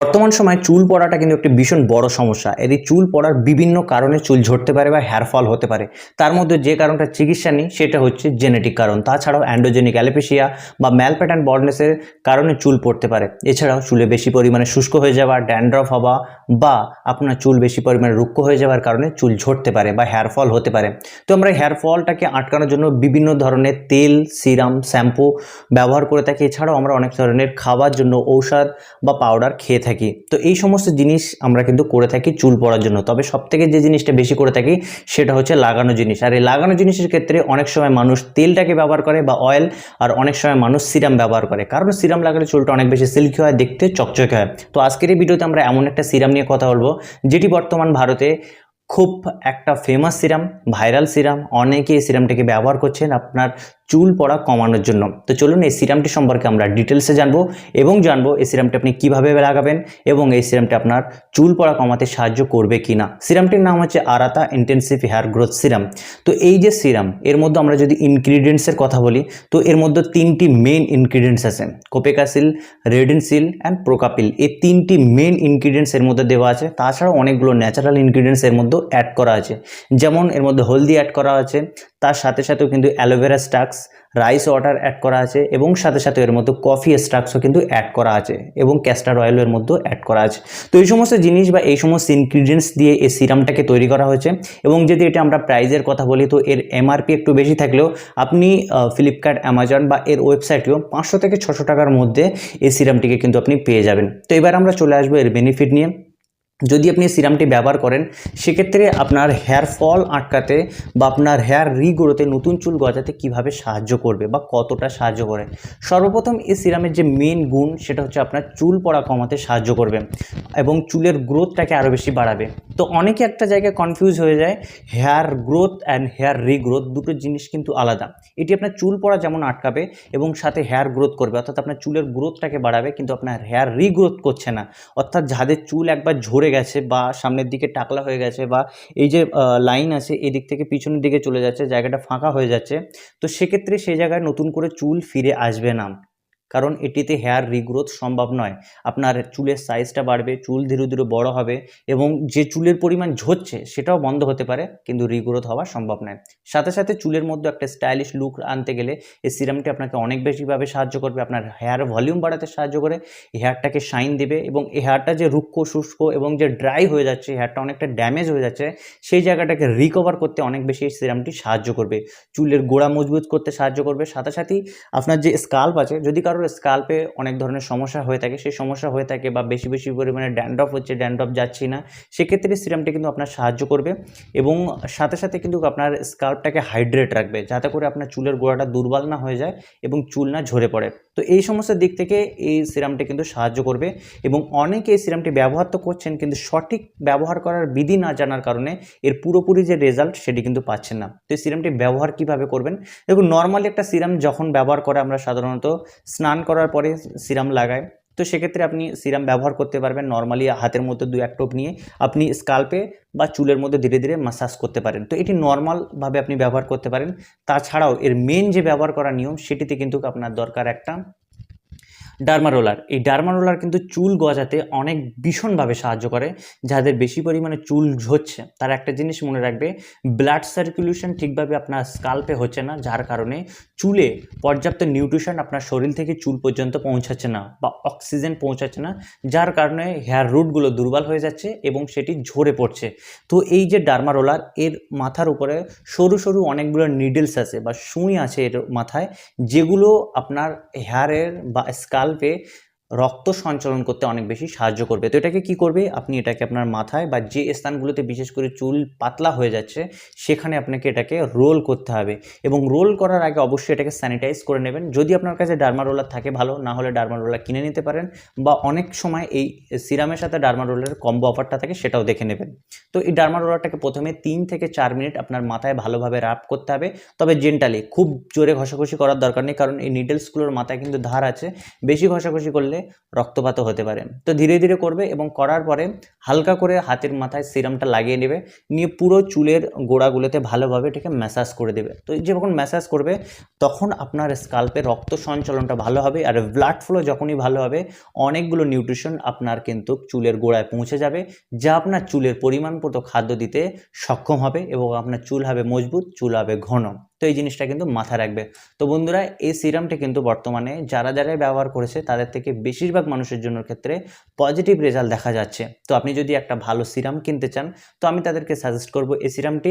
বর্তমান সময়ে চুল পড়াটা কিন্তু একটি ভীষণ বড় সমস্যা। এর চুল পড়ার বিভিন্ন কারণে চুল ঝরতে পারে বা হেয়ার ফল হতে পারে। তার মধ্যে যে কারণটা চিকিৎসা নেই, সেটা হচ্ছে জেনেটিক কারণ। তাছাড়াও অ্যান্ডোজেনিক অ্যালোপেশিয়া বা ম্যাল প্যাটার্ন বর্ডনেসের কারণে চুল পড়তে পারে। এছাড়াও চুলে বেশি পরিমাণে শুষ্ক হয়ে যাওয়া ড্যান্ড্রফ হওয়া বা আপনার চুল বেশি পরিমাণে রুক্ষ হয়ে যাওয়ার কারণে চুল ঝরতে পারে বা হেয়ার ফল হতে পারে। তো আমরা হেয়ার ফলটাকে আটকানোর জন্য বিভিন্ন ধরনের তেল, সিরাম, শ্যাম্পু ব্যবহার করে থাকি। এছাড়াও আমরা অনেক ধরনের খাওয়ার জন্য ঔষধ বা পাউডার খেয়ে থাকি। তো এই সমস্ত জিনিস আমরা কিন্তু করে থাকি চুল পড়ার জন্য। তবে সবথেকে যে জিনিসটা বেশি করে থাকি সেটা হচ্ছে লাগানো জিনিস। আর এই লাগানো জিনিসের ক্ষেত্রে অনেক সময় মানুষ তেলটাকে ব্যবহার করে বা অয়েল আর অনেক সময় মানুষ সিরাম ব্যবহার করে। কারণ সিরাম লাগালে চুলটা অনেক বেশি সিল্কি হয়, দেখতে চকচকে হয়। তো আজকের এই ভিডিওতে আমরা এমন একটা সিরাম নিয়ে কথা বলব, যেটি বর্তমান ভারতে খুব একটা ফেমাস সিরাম ভাইরাল সিরাম। অনেকে এই সিরামটিকে ব্যবহার করছেন। আপনার চুল পড়া কমানোর জন্য। তো চলুন এই সিরামটি সম্পর্কে আমরা ডিটেলসে জানব এবং জানব এই সিরামটি আপনি কীভাবে লাগাবেন এবং এই সিরামটি আপনার চুল পড়া কমাতে সাহায্য করবে কি না সিরামটির নাম হচ্ছে Arata intensive hair growth serum. তো এই যে সিরাম, এর মধ্যে আমরা যদি ইনগ্রিডিয়েন্টসের কথা বলি, তো এর মধ্যে তিনটি মেন ইনগ্রিডিয়েন্টস আছে। কোপেকাসিল রেডিনসিল অ্যান্ড প্রোকাপিল। এই তিনটি মেন ইনগ্রিডিয়েন্টস এর মধ্যে দেওয়া আছে। তাছাড়াও অনেকগুলো ন্যাচারাল ইনগ্রিডিয়েন্টস এর মধ্যে অ্যাড করা আছে। যেমন এর মধ্যে হলদি অ্যাড করা আছে। তার সাথে সাথেও কিন্তু অ্যালোভেরা স্টাক্স রাইস ওয়াটার অ্যাড করা আছে এবং সাথে সাথে এর মধ্যে কফি স্টাক্সও কিন্তু অ্যাড করা আছে এবং ক্যাস্টার অয়েলের মধ্যেও অ্যাড করা আছে। তো এই সমস্ত জিনিস বা এই সমস্ত ইনগ্রিডিয়েন্টস দিয়ে এই সিরামটাকে তৈরি করা হয়েছে এবং যদি এটা আমরা প্রাইজের কথা বলি, তো এর এমআরপি একটু বেশি থাকলেও আপনি ফ্লিপকার্ট অ্যামাজন বা এর ওয়েবসাইটেও পাঁচশো থেকে ছশো টাকার মধ্যে এই সিরামটিকে কিন্তু আপনি পেয়ে যাবেন। তো এবার আমরা চলে আসব এর বেনিফিট নিয়ে। যদি আপনি সিরামটি ব্যবহার করেন, সেক্ষেত্রে আপনার হেয়ার ফল আটকাতে বা আপনার হেয়ার রিগ্রোতে নতুন চুল গজাতে কীভাবে সাহায্য করবে বা কতটা সাহায্য করে? সর্বপ্রথম এই সিরামের যে মেন গুণ, সেটা হচ্ছে আপনার চুল পড়া কমাতে সাহায্য করবে এবং চুলের গ্রোথটাকে আরও বেশি বাড়াবে। তো অনেকে একটা জায়গায় কনফিউজ হয়ে যায় hair growth and hair regrowth দুটো জিনিস কিন্তু আলাদা। এটি আপনার চুল পড়া যেমন আটকাবে এবং সাথে হেয়ার গ্রোথ করবে, অর্থাৎ আপনার চুলের গ্রোথটাকে বাড়াবে, কিন্তু আপনার হেয়ার রিগ্রোথ করছে না। অর্থাৎ যাদের চুল একবার ঝরে গেছে বা সামনের দিকে টাকলা হয়ে গেছে বা এই যে লাইন আছে এদিক থেকে পিছনের দিকে চলে যাচ্ছে, জায়গাটা ফাঁকা হয়ে যাচ্ছে, তো সেক্ষেত্রে সেই জায়গায় নতুন করে চুল ফিরে আসবে না। কারণ এটিতে হেয়ার রিগ্রোথ সম্ভব নয়। আপনার চুলের সাইজটা বাড়বে, চুল ধীরে ধীরে বড় হবে এবং যে চুলের পরিমাণ ঝরছে সেটাও বন্ধ হতে পারে, কিন্তু রিগ্রোথ হওয়া সম্ভব নয়। সাথে সাথে চুলের মধ্যে একটা স্টাইলিশ লুক আনতে গেলে এই সিরামটি আপনাকে অনেক বেশিভাবে সাহায্য করবে, আপনার হেয়ার ভলিউম বাড়াতে সাহায্য করে হেয়ারটাকে শাইন দেবে এবং এই হেয়ারটা যে রুক্ষ, শুষ্ক এবং যে ড্রাই হয়ে যাচ্ছে হেয়ারটা অনেকটা ড্যামেজ হয়ে যাচ্ছে, সেই জায়গাটাকে রিকভার করতে অনেক বেশি এই সিরামটি সাহায্য করবে। চুলের গোড়া মজবুত করতে সাহায্য করবে। সাথে সাথেই আপনার যে স্কাল্প আছে, যদি কারোর স্কাল্পে অনেক ধরনের সমস্যা হয়ে থাকে। সেই সমস্যা হয়ে থাকে বা বেশি বেশি পরিমাণে ড্যান্ড্রফ হচ্ছে, ড্যান্ড্রফ যাচ্ছি না, সেক্ষেত্রে সিরামটি কিন্তু আপনার সাহায্য করবে এবং সাথে সাথে কিন্তু আপনার স্কাল্পটাকে হাইড্রেট রাখবে, যাতে করে আপনার চুলের গোড়াটা দুর্বল না হয়ে যায় এবং চুল না ঝরে পড়ে। তো এই সমস্ত দিক থেকে এই সিরামটি কিন্তু সাহায্য করবে এবং অনেকে এই সিরামটি ব্যবহার তো করছেন, কিন্তু সঠিক ব্যবহার করার বিধি না জানার কারণে এর পুরোপুরি যে রেজাল্ট সেটি কিন্তু পাচ্ছেন না। তো এই সিরামটি ব্যবহার কীভাবে করবেন? দেখুন নর্মালি একটা সিরাম যখন ব্যবহার করে আমরা সাধারণত স্নান করার পরে সিরাম লাগাই। তো সেক্ষেত্রে আপনি সিরাম ব্যবহার করতে পারবেন। নর্মালি হাতের মধ্যে দু এক টোপ নিয়ে আপনি স্কাল্পে বা চুলের মধ্যে ধীরে ধীরে মাসাজ করতে পারেন। তো এটি নর্মালভাবে আপনি ব্যবহার করতে পারেন। তাছাড়াও এর মেন যে ব্যবহার করার নিয়ম সেটিতে কিন্তু আপনার দরকার একটা ডার্মা রোলার। এই ডার্মা রোলার কিন্তু চুল গজাতে অনেক ভীষণভাবে সাহায্য করে, যাদের বেশি পরিমাণে চুল ঝরছে। তারা একটা জিনিস মনে রাখবে, ব্লাড সার্কুলেশন ঠিকভাবে আপনার স্কাল্পে হচ্ছে না, যার কারণে চুলে পর্যাপ্ত নিউট্রিশন আপনার শরীর থেকে চুল পর্যন্ত পৌঁছাচ্ছে না বা অক্সিজেন পৌঁছাচ্ছে না, যার কারণে হেয়ার রুটগুলো দুর্বল হয়ে যাচ্ছে এবং সেটি ঝরে পড়ছে। তো এই যে ডার্মা রোলার, এর মাথার উপরে সরু সরু অনেকগুলো নিডলস আছে বা সুই আছে এর মাথায়, যেগুলো আপনার হেয়ারের বা স্কাল্পে রক্ত সঞ্চালন করতে অনেক বেশি সাহায্য করবে। তো এটাকে কি করবে? আপনি এটাকে আপনার মাথায় বা যে স্থানগুলোতে বিশেষ করে চুল পাতলা হয়ে যাচ্ছে, সেখানে আপনাকে এটাকে রোল করতে হবে এবং রোল করার আগে অবশ্যই এটাকে স্যানিটাইজ করে নেবেন। যদি আপনার কাছে ডার্মা রোলার থাকে, ভালো, না হলে ডার্মা রোলার কিনে নিতে পারেন বা অনেক সময় এই সিরামের সাথে ডার্মা রোলারের কম্বো অফারটা থাকে, সেটাও দেখে নেবেন। তো এই ডার্মা রোলারটাকে প্রথমে তিন থেকে চার মিনিট আপনার মাথায় ভালোভাবে রাপ করতে হবে। তবে জেন্টালি, খুব জোরে ঘষাঘষি করার দরকার নেই, কারণ এই নিডলসগুলোর মাথায় কিন্তু ধার আছে। বেশি ঘষাঘষি করলে ফলে রক্তপাতও হতে পারে। তো ধীরে ধীরে করবে এবং করার পরে হালকা করে হাতের মাথায় সিরামটা লাগিয়ে নেবে। নিয়ে পুরো চুলের গোড়াগুলোতে ভালোভাবে এটাকে ম্যাসাজ করে দেবে। তো যখন ম্যাসাজ করবে, তখন আপনার স্কাল্পে রক্ত সঞ্চালনটা ভালো হবে আর ব্লাড ফ্লো যখনই ভালো হবে, অনেকগুলো নিউট্রিশন আপনার কিন্তু চুলের গোড়ায় পৌঁছে যাবে, যা আপনার চুলের পরিমাণ মতো খাদ্য দিতে সক্ষম হবে এবং আপনার চুল হবে মজবুত, চুল হবে ঘন। তো এই জিনিসটা কিন্তু মাথায় রাখবে। তো বন্ধুরা, এই সিরামটা কিন্তু বর্তমানে যারা যারা ব্যবহার করেছে, তাদের থেকে বেশিরভাগ মানুষের জন্য ক্ষেত্রে পজিটিভ রেজাল্ট দেখা যাচ্ছে। তো আপনি যদি একটা ভালো সিরাম কিনতে চান, তো আমি তাদেরকে সাজেস্ট করব এই সিরামটি।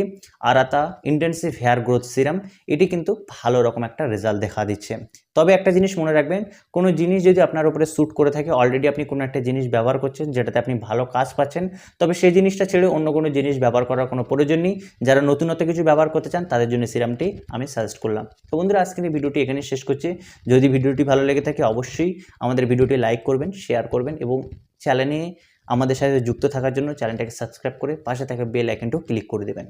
Arata intensive hair growth serum, এটি কিন্তু ভালো রকম একটা রেজাল্ট দেখা দিচ্ছে। তবে একটা জিনিস মনে রাখবেন, কোনো জিনিস যদি আপনার উপরে স্যুট করে থাকে অলরেডি আপনি কোনো একটা জিনিস ব্যবহার করছেন, যেটাতে আপনি ভালো কাজ পাচ্ছেন, তবে সেই জিনিসটা ছেড়ে অন্য কোনো জিনিস ব্যবহার করার কোনো প্রয়োজন নেই। যারা নতুনত্ব কিছু ব্যবহার করতে চান, তাদের জন্য সিরামটি আমি সাজেস্ট করলাম। তো বন্ধুরা, আজকের এই ভিডিওটি এখানে শেষ করছি। যদি ভিডিওটি ভালো লেগে থাকে, অবশ্যই আমাদের ভিডিওটি লাইক করবেন শেয়ার করবেন এবং চ্যানেলে আমাদের সাথে যুক্ত থাকার জন্য চ্যানেলটাকে সাবস্ক্রাইব করে পাশে থাকা বেল আইকনটিও ক্লিক করে দেবেন।